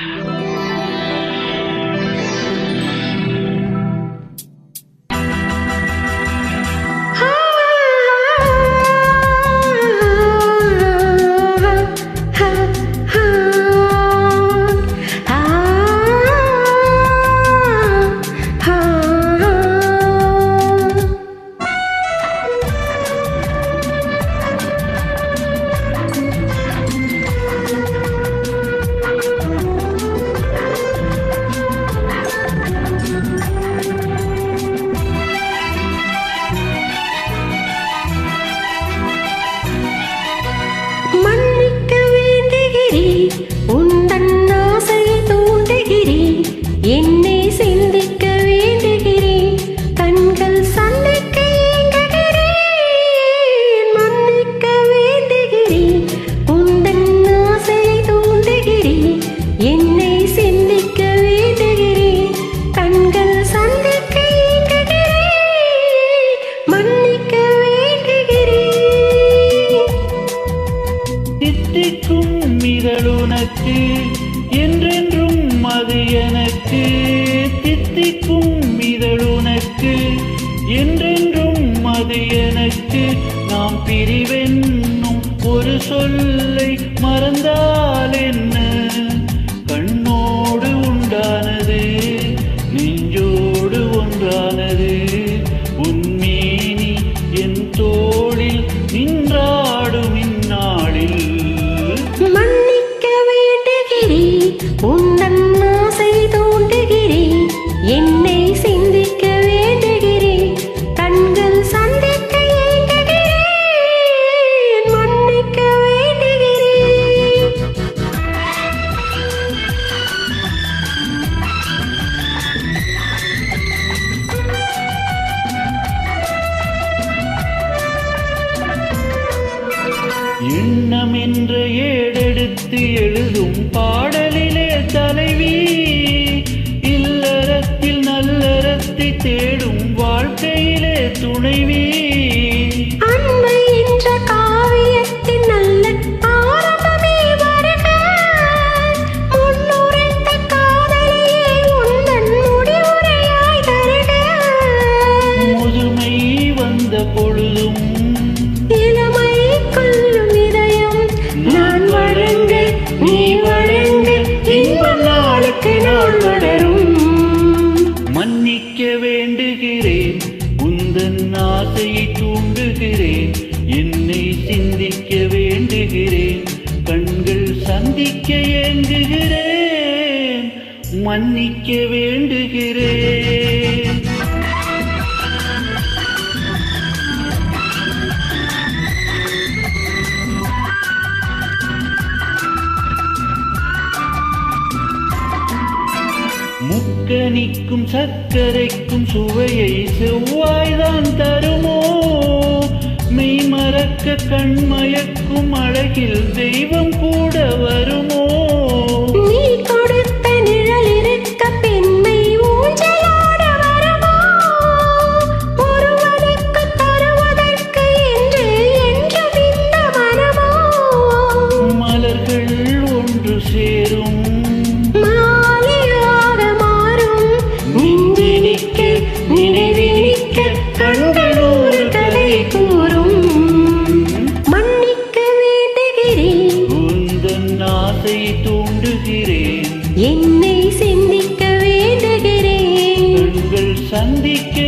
Bye. எனக்கு என்றென்றும் அது எனக்கு தித்திக்கும் இதழ் உனக்கு என்றென்றும் அது எனக்கு. நாம் பிரிவென்னும் ஒரு சொல்லை மறந்தால் என்ன? எண்ணம் என்று ஏடெடுத்து எழுதும் பாட மன்னிக்க ஏங்குகிறேன். மன்னிக்க வேண்டுகிறேன். முக்கணிக்கும் சர்க்கரைக்கும் சுவையை செவ்வாய்தான் தருமோ? மெய்மறக்க கண்மயக்கும் அழகில் தெய்வம் கூட வருமோ? தூண்டுகிறேன். என்னை சிந்திக்க வேண்டுகிறேன். சந்திக்க